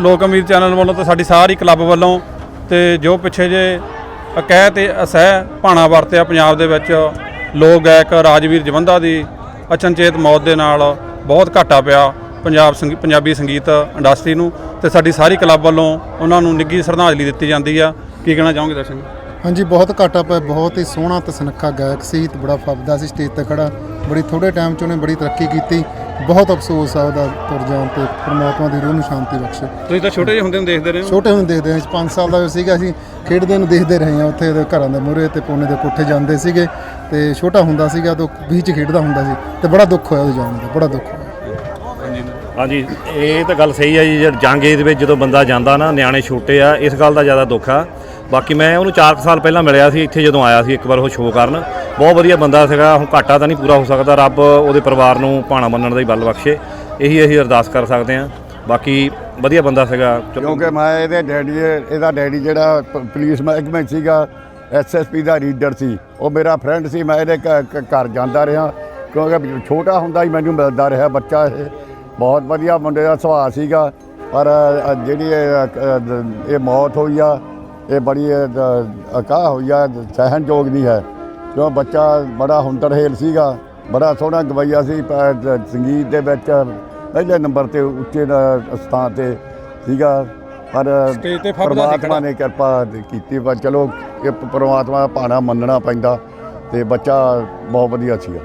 ਲੋਕ ਅਮੀਰ ਚੈਨਲ ਵੱਲੋਂ ਤੇ ਸਾਡੀ ਸਾਰੀ ਕਲੱਬ ਵੱਲੋਂ ਤੇ ਜੋ ਪਿੱਛੇ ਜੇ ਅਕਹਿ ਤੇ ਅਸਹਿ ਭਾਣਾ ਵਰਤਿਆ ਪੰਜਾਬ ਦੇ ਵਿੱਚ, ਲੋਕ ਗਾਇਕ ਰਾਜਵੀਰ ਜਵੰਦਾ ਦੀ ਅਚਨਚੇਤ ਮੌਤ ਦੇ ਨਾਲ ਬਹੁਤ ਘਾਟਾ ਪਿਆ ਪੰਜਾਬ ਸੰਗੀ- ਪੰਜਾਬੀ ਸੰਗੀਤ ਇੰਡਸਟਰੀ ਨੂੰ ਤੇ ਸਾਡੀ ਸਾਰੀ ਕਲੱਬ ਵੱਲੋਂ ਉਹਨਾਂ ਨੂੰ ਨਿੱਘੀ ਸ਼ਰਧਾਂਜਲੀ ਦਿੱਤੀ ਜਾਂਦੀ ਆ। ਕੀ ਕਹਿਣਾ ਚਾਹੋਗੇ ਦਰਸ਼ਨ ਹਾਂਜੀ, ਬਹੁਤ ਘਾਟਾ ਪਿਆ, ਬਹੁਤ ਹੀ ਸੋਹਣਾ ਤੇ ਸੁਨੱਖਾ ਗਾਇਕ ਸੀ, ਤੇ ਬੜਾ ਫੱਬਦਾ ਸੀ, ਸਟੇਜ ਤੇ ਖੜਾ, ਬੜੀ ਥੋੜੇ ਟਾਈਮ 'ਚ ਉਹਨੇ ਬੜੀ ਤਰੱਕੀ ਕੀਤੀ। ਬਹੁਤ ਅਫਸੋਸ ਆ ਉਹਦਾ ਤੁਰ ਜਾਣ ਤੇ ਪ੍ਰਮਾਤਮਾ ਦੀ ਰੂਹ ਨੂੰ ਸ਼ਾਂਤੀ ਬਖਸ਼ੇ। ਤੁਸੀਂ ਤਾਂ ਛੋਟੇ ਜਿਹੇ ਹੁੰਦੇ ਨੂੰ ਦੇਖਦੇ ਰਹੇ ਹੋ। ਛੋਟੇ ਹੁੰਦੇ ਦੇਖਦੇ ਹਾਂ 5 ਸਾਲ ਦਾ ਸੀਗਾ ਅਸੀਂ ਖੇਡਦੇ ਨੂੰ ਦੇਖਦੇ ਰਹੇ ਹਾਂ ਉੱਥੇ ਦੇ ਘਰਾਂ ਦੇ ਮੂਹਰੇ ਤੇ ਪੋਨੇ ਦੇ ਕੋਠੇ ਜਾਂਦੇ ਸੀਗੇ ਤੇ ਛੋਟਾ ਹੁੰਦਾ ਸੀਗਾ ਤਾਂ ਬੀਚ ਖੇਡਦਾ ਹੁੰਦਾ ਸੀ ਤੇ ਬੜਾ ਦੁੱਖ ਹੋਇਆ ਉਹਦੇ ਜਾਣ ਦਾ ਬੜਾ ਦੁੱਖ ਹੋਇਆ। ਹਾਂਜੀ ਇਹ ਤਾਂ ਗੱਲ ਸਹੀ ਹੈ ਜੀ ਜਦ ਜੰਗ ਏਜ ਵਿੱਚ ਜਦੋਂ ਬੰਦਾ ਜਾਂਦਾ ਨਾ ਨਿਆਣੇ ਛੋਟੇ ਆ ਇਸ ਗੱਲ ਦਾ ਜ਼ਿਆਦਾ ਦੁੱਖ ਆ। ਬਾਕੀ ਮੈਂ ਉਹਨੂੰ 4 ਸਾਲ ਪਹਿਲਾਂ ਮਿਲਿਆ ਸੀ ਇੱਥੇ ਜਦੋਂ ਆਇਆ ਸੀ ਇੱਕ ਵਾਰ ਉਹ ਸ਼ੋਅ ਕਰਨ। ਬਹੁਤ ਵਧੀਆ ਬੰਦਾ ਸੀਗਾ ਹੁਣ ਘਾਟਾ ਤਾਂ ਨਹੀਂ ਪੂਰਾ ਹੋ ਸਕਦਾ ਰੱਬ ਉਹਦੇ ਪਰਿਵਾਰ ਨੂੰ ਭਾਣਾ ਮੰਨਣ ਦਾ ਹੀ ਬਲ ਬਖਸ਼ੇ। ਇਹੀ ਅਸੀਂ ਅਰਦਾਸ ਕਰ ਸਕਦੇ ਹਾਂ। ਬਾਕੀ ਵਧੀਆ ਬੰਦਾ ਸੀਗਾ। ਕਿਉਂਕਿ ਮੈਂ ਇਹਦੇ ਡੈਡੀ ਇਹਦਾ ਡੈਡੀ ਜਿਹੜਾ ਪ- ਪੁਲਿਸ ਮਹਿਕਮੇ 'ਚ ਸੀਗਾ ਐਸਐਸਪੀ ਦਾ ਰੀਡਰ ਸੀ। ਉਹ ਮੇਰਾ ਫਰੈਂਡ ਸੀ ਮੈਂ ਇਹਦੇ ਘ- ਘ- ਘਰ ਜਾਂਦਾ ਰਿਹਾ। ਕਿਉਂਕਿ ਛੋਟਾ ਹੁੰਦਾ ਹੀ ਮੈਨੂੰ ਮਿਲਦਾ ਰਿਹਾ ਬੱਚਾ ਇਹ। ਬਹੁਤ ਵਧੀਆ ਮੁੰਡੇ ਦਾ ਸੁਭਾਅ ਸੀਗਾ। ਪਰ ਅ, ਜਿਹੜੀ ਇਹ, ਅ, ਇਹ ਮੌਤ ਹੋਈ ਆ ਇਹ ਬੜੀ ਅਕਾ ਹੋਈ ਆ ਸਹਿਣਯੋਗ ਦੀ ਹੈ। ਕਿਉਂ ਬੱਚਾ ਬੜਾ ਹੁਨਰਹੇਲ ਸੀਗਾ ਬੜਾ ਸੋਹਣਾ ਗਵਈਆ ਸੀ ਸੰਗੀਤ ਦੇ ਵਿੱਚ ਪਹਿਲੇ ਨੰਬਰ ਤੇ ਉੱਚੇ ਸਥਾਨ ਤੇ ਸੀਗਾ। ਪਰ ਪਰਮਾਤਮਾ ਨੇ ਕਿਰਪਾ ਕੀਤੀ ਪਰ ਚਲੋ ਇਹ ਪਰਮਾਤਮਾ ਦਾ ਭਾਣਾ ਮੰਨਣਾ ਪੈਂਦਾ ਤੇ ਬੱਚਾ ਬਹੁਤ ਵਧੀਆ ਸੀਗਾ।